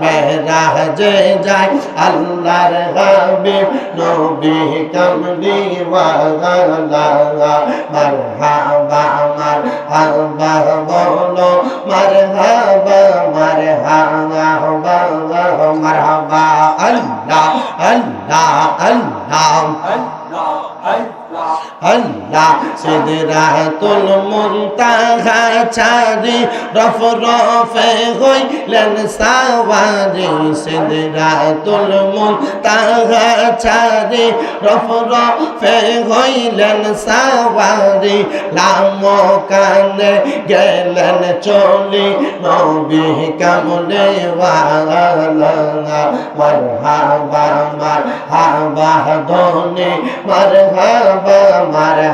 মেরাজে যায় আল্লাহর হাবিব, নবী কামলি ওয়ালা মারহাবা মারহাবা বলো, মারহাবা মারহাবা মারহাবা আল্লাহ আল্লাহ আল্লাহ আল্লাহ সিদরাতুল মুনতাহা ছাড়ি, রফ রফে হইলেন সাওয়ারি। সিদরাতুল মুনতাহা ছাড়ি, রফ রফে হইলেন সাওয়ারি। লাম কানে গেলেন চলি, নবী কামলে ওয়ালা, মারহাবা মারহাবা ধনে, মারহাবা মারহাবা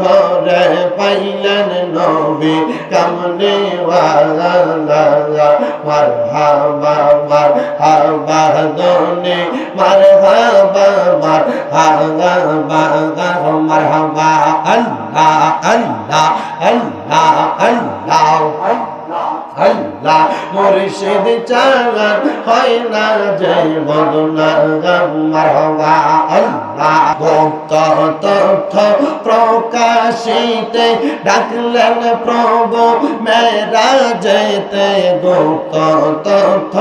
ঘরে পাইলেন নবী, কামনে ওয়ালা মারহাবা মারহাবা দনে মারহাবা মারহাবা মারহাবা আল্লাহ আল্লাহ আল্লাহ আল্লাহ। আল্লাহ মুর্শিদ চালান হয় না জয় বদনা মারহাবা আল্লাহ। ভক্ত তথ্য প্রকাশিতে ডাকলেন প্রভু মেরা যেতে গুপ্ত তথ্য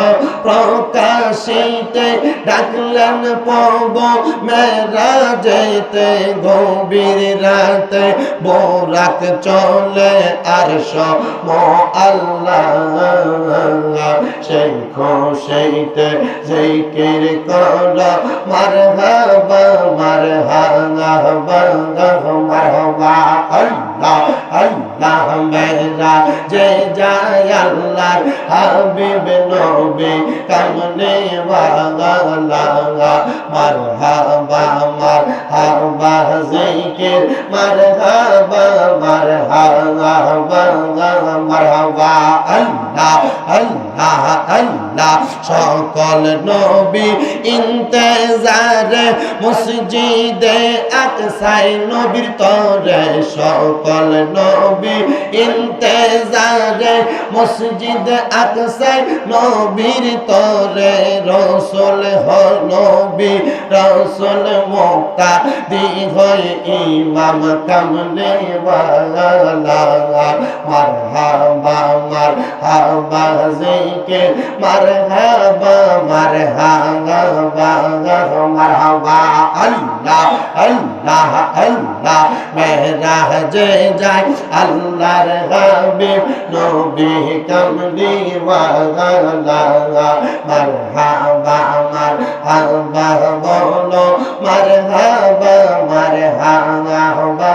প্রকাশিতে ডাকলেন প্রভু মেরা যেতে গভীর রাতে বোরাক চলে আর সম আল্লাহ। সেই খুশিতে জিকির কর মার হাবা মার হাবা আল্লাহ মেরা, যে যায় আল্লাহ হাবিব নবী, কামনে ওয়ালা মার হাবা মার হাবা জিকির মার হাবা মার হাবা মার হাবা আল্লাহ আল্লাহ আল্লাহ। সকল নবী ইন্তেজারে মসজিদে আকসাই নবীর তরে। সকল নবী ইন্তেজারে মসজিদ আকসাই নবীর তরে। রসুল নবী, রসুল মুক্তা দি হয় ইমাম, কামলে ওয়ালা, মারহাবা। মারহাবা জিকির মারহাবা মারহাবা মারহাবা আল্লাহ আল্লাহ আল্লাহ মেরাজে যায়, আল্লাহর হাবিব, নবী কামলি ওয়ালা মারহাবা মারহাবা বলো মারহাবা মারহাবা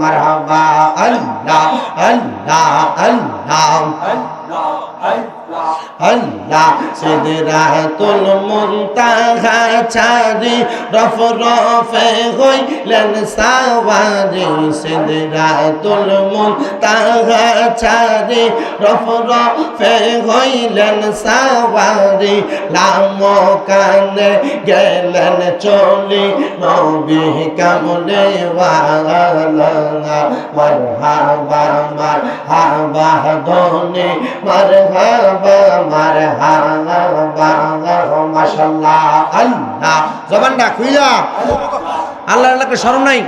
মারহাবা আল্লাহ আল্লাহ আল্লাহ now. And now. And আল্লাহ সিদরাতুল মুনতাহা ছাড়ি রফ রফে হইলেন সাওয়ারি। সিদরাতুল মুনতাহা ছাড়ি রফ রফে হইলেন সাওয়ারি। লাম কানে গেলেন চলি, নবী কামলে ওয়ালা, মারহাবা মারহাবা, ধনে, মারহাবা। আল্লাহ। আল্লাহকে স্মরণ নাই?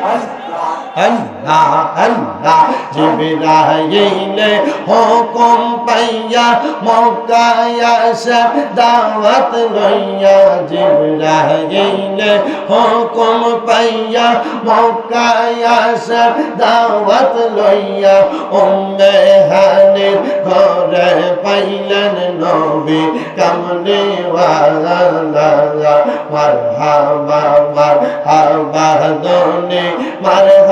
আল্লাহ আল্লাহ, জিবরাইলে হুকুম পাইয়া, মক্কায় আসা দাওয়াত লইয়া, জিবরাইলে হুকুম পাইয়া, মক্কায় আসা দাওয়াত লইয়া, উম্মে হানির ঘরে পাইলেন নবী কামনে ওয়ালা, মারহাবা মারহাবা, দনে, মারহাবা।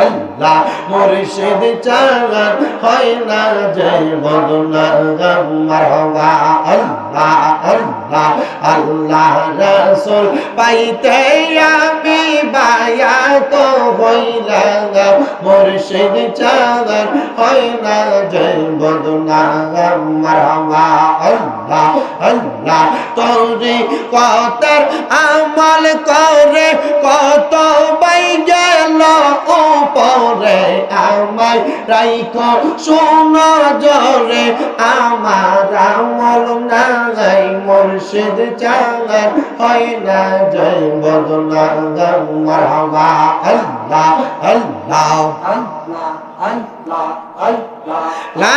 আল্লাহ মুর্শিদ চাগান হয় জয় বদনা মারহবা। আল্লাহ আল্লাহ আল্লাহ রাসূল পাইতে আমি বায়া তো হইলাম। মুর্শিদ চাগান হয় জয় বদনা মারহবা। আল্লাহ আল্লাহ তোরে কতার আমল করে কত বাই আমায় রাইক শোন জরে আমার আমল নাই মুর্শিদ চাঙ্গার হয় না জয় বদনা মারহাবা। আল্লাহ আল্লাহ। আল্লাহ আল্লাহ আল্লাহ। লা